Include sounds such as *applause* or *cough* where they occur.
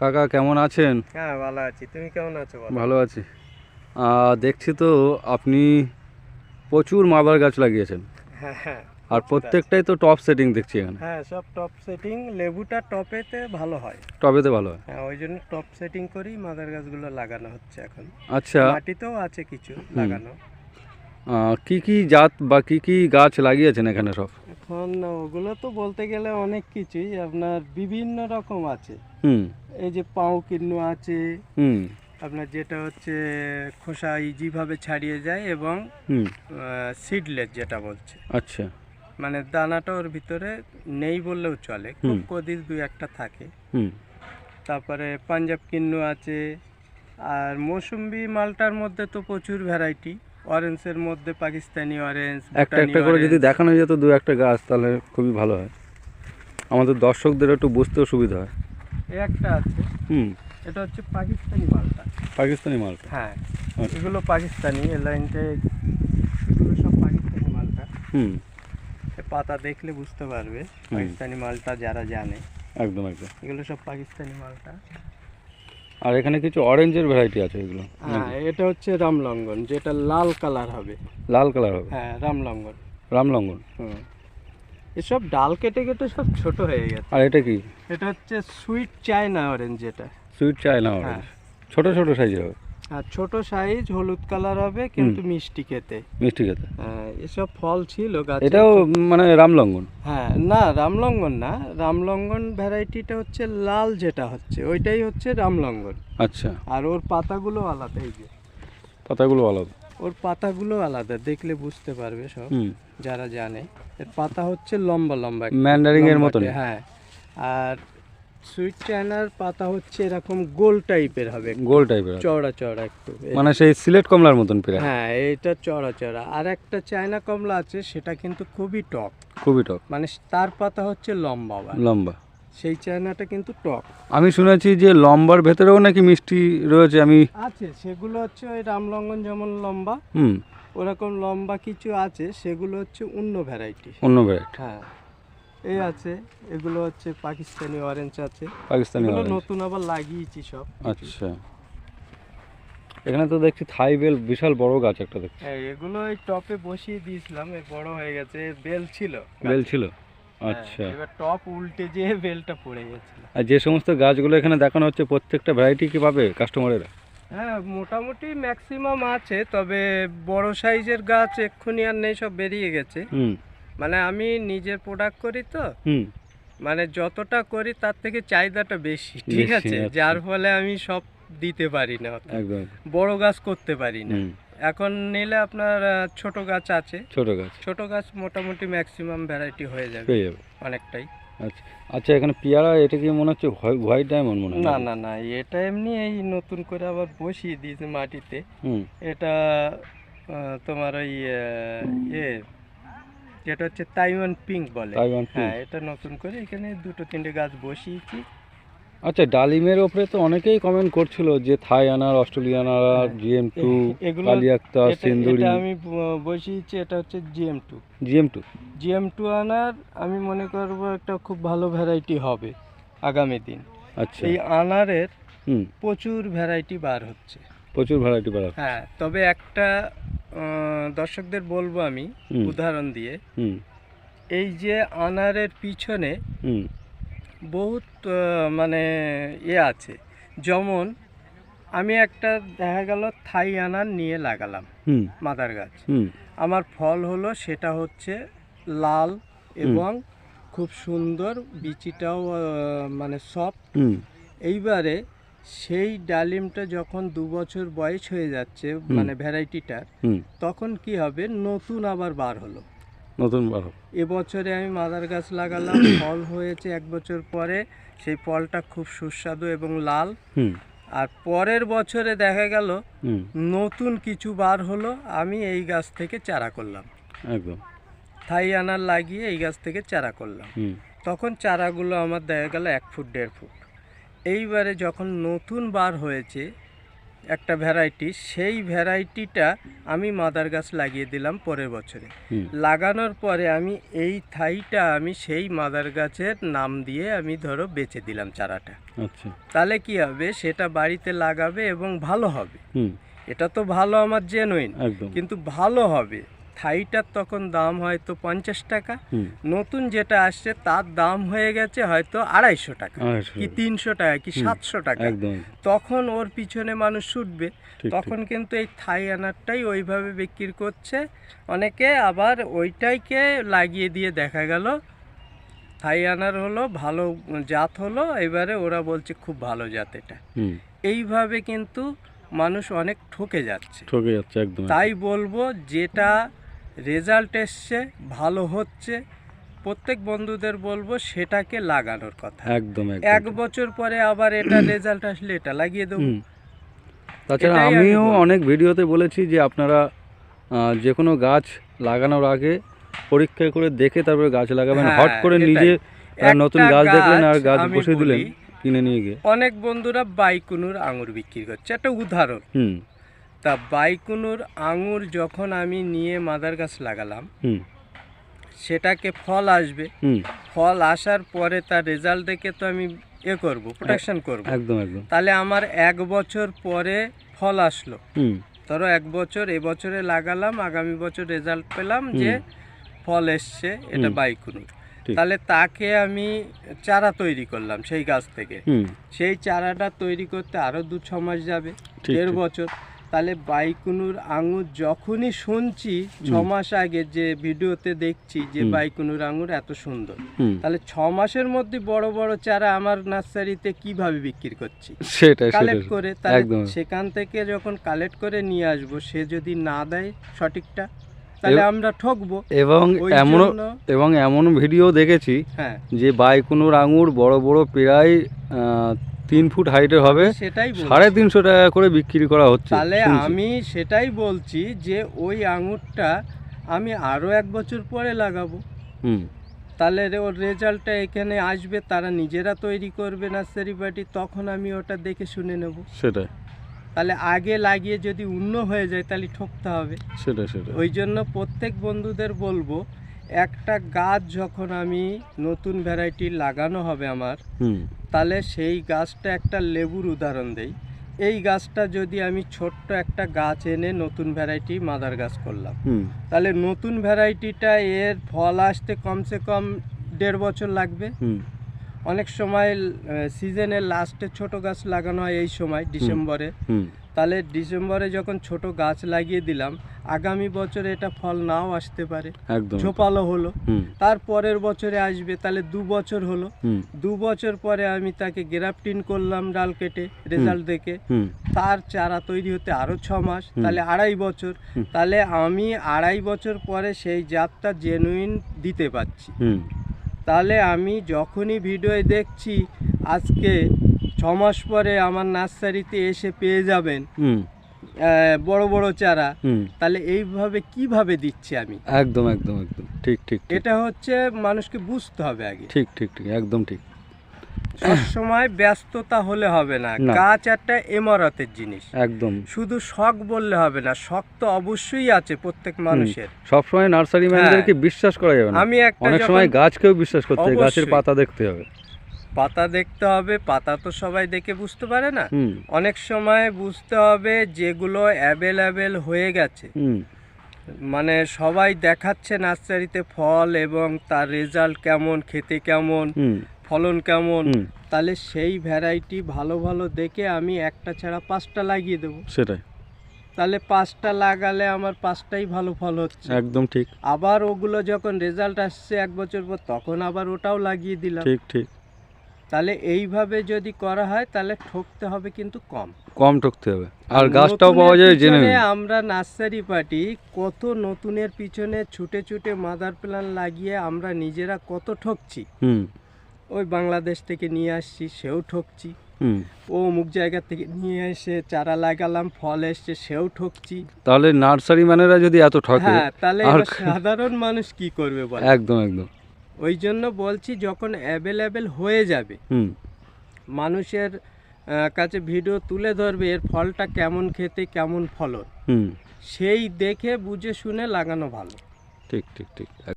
কাকা কেমন আছেন? হ্যাঁ ভালো আছি। তুমি কেমন আছো ভালো আছি। দেখছি তো আপনি প্রচুর মাদার গাছ লাগিয়েছেন। হ্যাঁ হ্যাঁ আর প্রত্যেকটাই তো টপ সেটিং দেখছি এখানে। হ্যাঁ সব টপ সেটিং লেবুটা টপেতে ভালো হয়। টবেতে ভালো হয়। হ্যাঁ ওই জন্য টপ সেটিং করেই মাদার গাছগুলো লাগানো হচ্ছে এখন। আচ্ছা। মাটিতেও আছে কিছু লাগানো। কি কি জাত বা কি কি গাছ লাগিয়েছেন এখানে সব? এখন ওগুলো তো বলতে গেলে অনেক কিছুই আপনার বিভিন্ন রকম আছে। হুম। এই যে পাও কিন্নু আছে হুম। আপনার যেটা হচ্ছে খোসা ইজিভাবে ছাড়িয়ে যায় এবং সিডলেস যেটা বলছে। আচ্ছা। মানে দানাটা ওর ভিতরে নেই বললেও চলে খুব। কদিন দুই একটা থাকে। হুম। তারপরে পাঞ্জাব কিন্নু আছে আর মৌসুম্বি মালটার মধ্যে তো প্রচুর ভ্যারাইটি অরেঞ্জের মধ্যে পাকিস্তানি অরেঞ্জ একটা একটা করে যদি দেখানো যেত দু একটা গাছ তাহলে খুবই ভালো হয়। আমাদের দর্শকদের একটু বুঝতেও সুবিধা হয়। একটা আছে। হুম। এটা হচ্ছে পাকিস্তানি মালটা। পাকিস্তানি মালটা? হ্যাঁ। আচ্ছা। এগুলো পাকিস্তানি এ লাইনটা এগুলো সব পাকিস্তানি মালটা। হুম। পাতা দেখলে বুঝতে পারবে পাকিস্তানি মালটা যারা জানে। একদম একদম। এগুলো সব পাকিস্তানি মালটা। আর এখানে কিছু অরেঞ্জের ভ্যারাইটি আছে এগুলো হ্যাঁ এটা হচ্ছে রামলঙ্গন যেটা লাল কালার হবে। লাল কালার হবে? হ্যাঁ রামলঙ্গন। রামলঙ্গন? হুম। এসব ডাল কেটে কেটে সব ছোট হয়ে গেছে। আর এটা কি? এটা হচ্ছে সুইট চায়না অরেঞ্জ যেটা। সুইট চায়না অরেঞ্জ ছোট ছোট সাইজের হবে? আর ছোট সাইজ হলুদ কালার হবে কিন্তু মিষ্টি খেতে। মিষ্টি খেতে। হ্যাঁ এসব ফল ছিল গাছ। এটাও মানে রামলঙ্গন? হ্যাঁ না রামলঙ্গন না। রামলঙ্গন ভ্যারাইটিটা হচ্ছে লাল যেটা হচ্ছে ওইটাই হচ্ছে রামলঙ্গন। আচ্ছা। আর ওর পাতাগুলো আলাদা এই যে। পাতাগুলো আলাদা? ওর পাতাগুলো আলাদা দেখলে বুঝতে পারবে সব যারা জানে। এর পাতা হচ্ছে লম্বা লম্বা ম্যান্ডারিং এর মতন হ্যাঁ। আর সুইট চায়নার পাতা হচ্ছে এরকম গোল টাইপের হবে। গোল টাইপের চওড়া চওড়া একটু। মানে সেই সিলেট কমলার মতন প্রায় হ্যাঁ এটা চওড়া চওড়া। আর একটা চায়না কমলা আছে সেটা কিন্তু খুবই টক। খুবই টক। মানে তার পাতা হচ্ছে লম্বা। লম্বা। সেই চায়নাটা কিন্তু টক। আমি শুনেছি যে লম্বার ভেতরেও নাকি মিষ্টি রয়েছে আমি আছে সেগুলো হচ্ছে ওই রামলঙ্গন যেমন লম্বা। হুম। ওরকম লম্বা কিছু আছে সেগুলো হচ্ছে অন্য ভ্যারাইটি অন্য ভ্যারাইটি হ্যাঁ। এই আছে এগুলো হচ্ছে পাকিস্তানি অরেঞ্জ আছে। পাকিস্তানি এগুলো নতুন আবার লাগিয়েছি সব। আচ্ছা। এখানে তো দেখছি থাই বেল বিশাল বড় গাছ একটা দেখছি। হ্যাঁ এগুলো এই টপে বসিয়ে দিয়েছিলাম এই বড় হয়ে গেছে বেল ছিল বেল ছিল? হ্যাঁ, আচ্ছা। এবার টপ উল্টে যেয়ে বেলটা পড়ে গেছিল। আর যে সমস্ত গাছগুলো এখানে দেখানো হচ্ছে প্রত্যেকটা ভ্যারাইটি কি পাবে কাস্টমারেরা হ্যাঁ মোটামুটি ম্যাক্সিমাম আছে তবে বড় সাইজের গাছ এক্ষুনি আর নেই সব বেরিয়ে গেছে। হুম। মানে আমি নিজের প্রোডাক্ট করি তো হুম। মানে যতটা করি তার থেকে চাহিদাটা বেশি ঠিক আছে? আচ্ছা। যার ফলে আমি সব দিতে পারি না। বড় গাছ করতে পারি না। এখন নিলে আপনার ছোট গাছ আছে। ছোট গাছ। ছোট গাছ মোটামুটি ম্যাক্সিমাম ভ্যারাইটি হয়ে যাবে অনেকটাই। আচ্ছা। আচ্ছা এখানে পেয়ারা এটা কি মনে হচ্ছে হোয়াইট ডায়মন্ড মনে না না না এটা এমনি এই নতুন করে আবার বসিয়ে দিয়েছে মাটিতে। এটা তোমার ওই ইয়ে যেটা হচ্ছে তাইওয়ান পিঙ্ক বলে। হ্যাঁ এটা নতুন করে এখানে দুটো তিনটে গাছ বসিয়েছি। আচ্ছা ডালিমের ওপরে তো অনেকেই কমেন্ট করছিল যে থাই আনার অস্ট্রেলিয়ান আনার জিএম টু এগুলো কালিয়াক্তা সিন্দুরি। আমি বসিয়েছি এটা হচ্ছে GM two GM two GM two আনার আমি মনে করব একটা খুব ভালো ভ্যারাইটি হবে আগামী দিন। আচ্ছা। এই আনারের প্রচুর ভ্যারাইটি বার হচ্ছে। প্রচুর ভ্যারাইটি বাড়া হ্যাঁ তবে একটা দর্শকদের বলব আমি উদাহরণ দিয়ে। এই যে আনারের পিছনে বহুত মানে এ আছে। যেমন আমি একটা দেখা গেল থাই আনার নিয়ে লাগালাম মাদার গাছ। আমার ফল হলো সেটা হচ্ছে লাল এবং খুব সুন্দর বিচিটাও মানে সফট। এইবারে সেই ডালিমটা যখন দু বছর বয়স হয়ে যাচ্ছে মানে ভ্যারাইটিটার তখন কি হবে? নতুন আবার বার হলো। নতুন বারো এবছরে আমি মাদার গাছ লাগালাম ফল হয়েছে এক বছর পরে সেই ফলটা খুব সুস্বাদু এবং লাল। আর পরের বছরে দেখা গেল নতুন কিছু বার হলো আমি এই গাছ থেকে চারা করলাম। একদম। থাই আনার লাগিয়ে এই গাছ থেকে চারা করলাম। তখন চারাগুলো আমার দেখা গেল এক ফুট দেড় ফুট। এইবারে যখন নতুন বার হয়েছে একটা ভ্যারাইটি সেই ভ্যারাইটিটা আমি মাদার গাছ লাগিয়ে দিলাম পরের বছরে। লাগানোর পরে আমি এই থাইটা আমি সেই মাদার গাছের নাম দিয়ে আমি ধরো বেচে দিলাম চারাটা। আচ্ছা। তাহলে কি হবে? সেটা বাড়িতে লাগাবে এবং ভালো হবে। এটা তো ভালো আমার জেনুইন কিন্তু ভালো হবে। থাইটার তখন দাম হয়তো পঞ্চাশ টাকা। নতুন যেটা আসছে তার দাম হয়ে গেছে হয়তো আড়াইশো টাকা কি তিনশো টাকা কি সাতশো টাকা। তখন ওর পিছনে মানুষ ছুটবে। তখন কিন্তু এই থাই আনারটাই ওইভাবে বিক্রি করছে। অনেকে আবার ওইটাইকে লাগিয়ে দিয়ে দেখা গেল। থাই আনার হলো ভালো জাত হলো এবারে ওরা বলছে খুব ভালো জাত এটা। এইভাবে কিন্তু মানুষ অনেক ঠকে যাচ্ছে। ঠকে যাচ্ছে একদম। তাই বলব যেটা রেজাল্ট এসছে ভালো হচ্ছে। প্রত্যেক বন্ধুদের বলব সেটাকে লাগানোর কথা। একদম এক বছর পরে আবার এটা *clears throat* রেজাল্ট আসলে এটা লাগিয়ে দেবো। তাছাড়া আমিও অনেক ভিডিওতে বলেছি যে আপনারা যে কোনো গাছ লাগানোর আগে পরীক্ষা করে দেখে তারপরে গাছ লাগাবেন। হ্যাঁ, হট করে নিজে নতুন গাছ দেখলেন আর গাছ গাছ বসে দিলেন কিনে নিয়ে গিয়ে। অনেক বন্ধুরা বাইকুনুর আঙুর বিক্রি করছে। একটা উদাহরণ। হুম। তা বাইকুনুর আঙুর যখন আমি নিয়ে মাদার গাছ লাগালাম সেটাকে ফল আসবে। ফল আসার পরে তার রেজাল্ট দেখে তো আমি এ করব প্রোটেকশন করব। একদম একদম। তাহলে আমার এক বছর পরে ফল আসলো। ধরো এক বছর এবছরে লাগালাম আগামী বছর রেজাল্ট পেলাম যে ফল এসছে এটা বাইকুনুর। তাহলে তাকে আমি চারা তৈরি করলাম সেই গাছ থেকে। হুম। সেই চারাটা তৈরি করতে আরও দু ছ মাস যাবে দেড় বছর। তাহলে বাইকুনুর আঙুর যখনই শুনছি ছ মাস আগে যে ভিডিওতে দেখছি যে বাইকুনুর আঙুর এত সুন্দর। তাহলে ছ মাসের মধ্যে বড় বড় চারা আমার নার্সারিতে কীভাবে বিক্রি করছি? কালেক্ট করে তাহলে সেখান থেকে যখন কালেক্ট করে নিয়ে আসব সে যদি না দেয় সঠিকটা তাহলে আমরা ঠকবো। এবং জন্য এবং এমন ভিডিও দেখেছি হ্যাঁ। যে বাইকুনুর আঙুর বড় বড় প্রায় তিন ফুট হাইটের হবে। সেটাই সাড়ে তিনশো টাকা করে বিক্রি করা হচ্ছে তাহলে আমি সেটাই বলছি যে ওই আঙুরটা আমি আরও এক বছর পরে লাগাবো। হুম। তাহলে ওর রেজাল্টটা এখানে আসবে তারা নিজেরা তৈরি করবে নার্সারি পার্টি তখন আমি ওটা দেখে শুনে নেব। সেটাই। তাহলে আগে লাগিয়ে যদি উন্ন হয়ে যায় তাহলে ঠকতে হবে। সেটা সেটা ওই জন্য প্রত্যেক বন্ধুদের বলব একটা গাছ যখন আমি নতুন ভ্যারাইটি লাগানো হবে আমার হুম। তাহলে সেই গাছটা একটা লেবুর উদাহরণ দেই। এই গাছটা যদি আমি ছোট্ট একটা গাছ এনে নতুন ভ্যারাইটি মাদার গাছ করলাম তাহলে নতুন ভ্যারাইটিটা এর ফল আসতে কমসে কম দেড় বছর লাগবে। অনেক সময় সিজনের লাস্টে ছোট গাছ লাগানো হয় এই সময় ডিসেম্বরে। হুম। তাহলে ডিসেম্বরে যখন ছোট গাছ লাগিয়ে দিলাম আগামী বছরে এটা ফল নাও আসতে পারে। ঝোপালো হলো। তার পরের বছরে আসবে তাহলে দু বছর হলো। দু বছর পরে আমি তাকে গ্রাফটিন করলাম ডাল কেটে রেজাল্ট দেখে। তার চারা তৈরি হতে আরও ছ মাস তাহলে আড়াই বছর। তাহলে আমি আড়াই বছর পরে সেই জাতটা জেনুইন দিতে পারছি। তাহলে আমি যখনই ভিডিও দেখছি আজকে ছ মাস পরে আমার নার্সারিতে এসে পেয়ে যাবেন। বড় বড় চারা। তাহলে এইভাবে কীভাবে দিচ্ছি আমি? একদম একদম একদম। ঠিক ঠিক এটা হচ্ছে মানুষকে বুঝতে হবে আগে। ঠিক ঠিক ঠিক। একদম ঠিক। সবসময় ব্যস্ততা হলে হবে না। গাছ একটা এমরাতের জিনিস। একদম। শুধু শখ বললে হবে না শখ তো অবশ্যই আছে প্রত্যেক মানুষের। সবসময় নার্সারি ম্যানদেরকে বিশ্বাস করা যাবে না। আমি একটা অনেক সময় গাছকেও বিশ্বাস করতে হয় গাছের পাতা দেখতে হবে। পাতা দেখতে হবে পাতা তো সবাই দেখে বুঝতে পারে না। অনেক সময় বুঝতে হবে যেগুলো অ্যাভেলেবেল হয়ে গেছে। মানে সবাই দেখাচ্ছে নার্সারিতে ফল এবং তার রেজাল্ট কেমন খেতে কেমন ফলন কেমন। তাহলে সেই ভ্যারাইটি ভালো ভালো দেখে আমি একটা ছাড়া পাঁচটা লাগিয়ে দেবো। সেটাই। তাহলে পাঁচটা লাগালে আমার পাঁচটাই ভালো ফল হচ্ছে। একদম ঠিক। আবার ওগুলো যখন রেজাল্ট আসছে এক বছর পর তখন আবার ওটাও লাগিয়ে দিলাম। ঠিক ঠিক। তাহলে এইভাবে যদি করা হয় তাহলে ঠকতে হবে কিন্তু কম। কম ঠকতে হবে। আর গাছটাও পাওয়া যায় জেনে আমরা নার্সারি পার্টি কত নতুনের পিছনে ছুটে ছুটে মাদার প্ল্যান লাগিয়ে আমরা নিজেরা কত ঠকছি। হুম। ওই বাংলাদেশ থেকে নিয়ে আসছি সেও ঠকছি। হুম। ও অমুক জায়গা থেকে নিয়ে এসে চারা লাগালাম ফল এসছে সেও ঠকছি। তাহলে নার্সারি ম্যানেরা যদি এত ঠকে হ্যাঁ তাহলে সাধারণ মানুষ কি করবে একদম একদম। ওই জন্য বলছি যখন অ্যাভেলেবেল হয়ে যাবে হুম। মানুষের কাছে ভিডিও তুলে ধরবে এর ফলটা কেমন খেতে কেমন ফলন হুম। সেই দেখে বুঝে শুনে লাগানো ভালো। ঠিক ঠিক ঠিক।